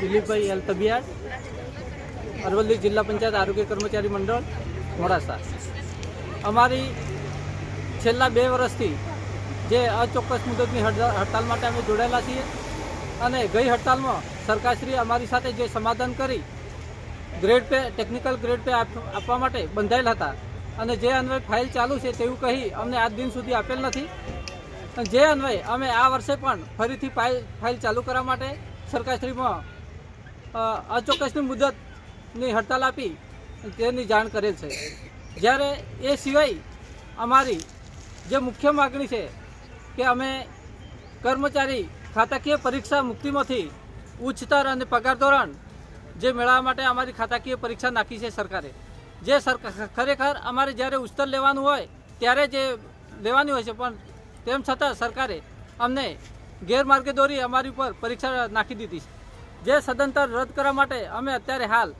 દિલીપભાઈ L તબિયાર Aravalli જિલ્લા પંચાયત આરોગ્ય કર્મચારી મંડળ, મોડાસા. અમારી છેલ્લા બે વર્ષથી જે અચોક્કસ મુદતની હડતા- હડતાલ માટે અમે જોડાયેલા છીએ અને ગઈ હડતાલમાં સરકારશ્રીએ અમારી સાથે જે સમાધાન કરી, grade pay, technical grade pay આપવા માટે બંધાયેલ હતા અને જે અન્વય ફાઇલ ચાલુ છે તેવું કહી અમને આજ દિન સુધી આપેલ નથી. જે અન્વયે અમે આ વર્ષે પણ ફરીથી ફાઇલ ફાઇલ ચાલુ કરવા માટે સરકારશ્રીમાં અચોક્કસની મુદતની હડતાલ આપી તેની જાણ કરેલ છે. જ્યારે એ સિવાય અમારી જે મુખ્ય માગણી છે કે અમે કર્મચારી ખાતાકીય પરીક્ષા મુક્તિમાંથી ઉચ્ચતર અને પગાર ધોરણ જે મેળવવા માટે અમારી ખાતાકીય પરીક્ષા નાખી છે સરકારે. જે સરકાર ખરેખર અમારે જ્યારે ઉચ્ચતર લેવાનું હોય, ત્યારે જે લેવાની હોય છે, પણ તેમ છતાં સરકારે અમને ગેરમાર્ગે દોરી અમારી ઉપર પરીક્ષા નાખી દીધી છે. જે સદંતર રદ કરવા માટે અમે અત્યારે હાલ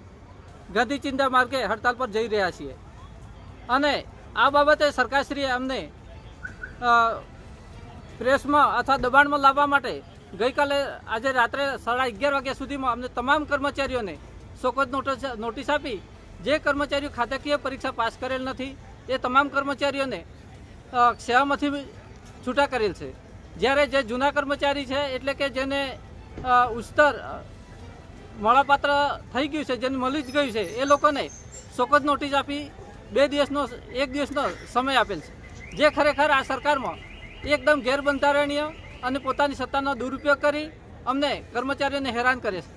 ગાંધી ચિંતા માર્ગે હડતાલ પર જઈ રહ્યા છીએ. અને આ બાબતે સરકારશ્રીએ અમને પ્રેસમાં અથવા દબાણમાં લાવવા માટે ગઈકાલે આજે રાત્રે સાડા અગિયાર વાગ્યા સુધીમાં અમને તમામ કર્મચારીઓને શોકત નોટિસ નોટિસ આપી. જે કર્મચારીઓ ખાતાકીય પરીક્ષા પાસ કરેલ નથી એ તમામ કર્મચારીઓને સેવામાંથી છૂટા કરેલ છે. જ્યારે જે જૂના કર્મચારી છે એટલે કે જેને અ, મળાપાત્ર થઈ ગયું છે, જેને મળી જ ગયું છે, એ લોકોને સોકજ નોટિસ આપી બે દિવસનો, એક દિવસનો સમય આપેલ છે. જે ખરેખર આ સરકારમાં એકદમ ગેરબંધારણીય અને પોતાની સત્તાનો દુરુપયોગ કરી અમને કર્મચારીઓને હેરાન કરે છે.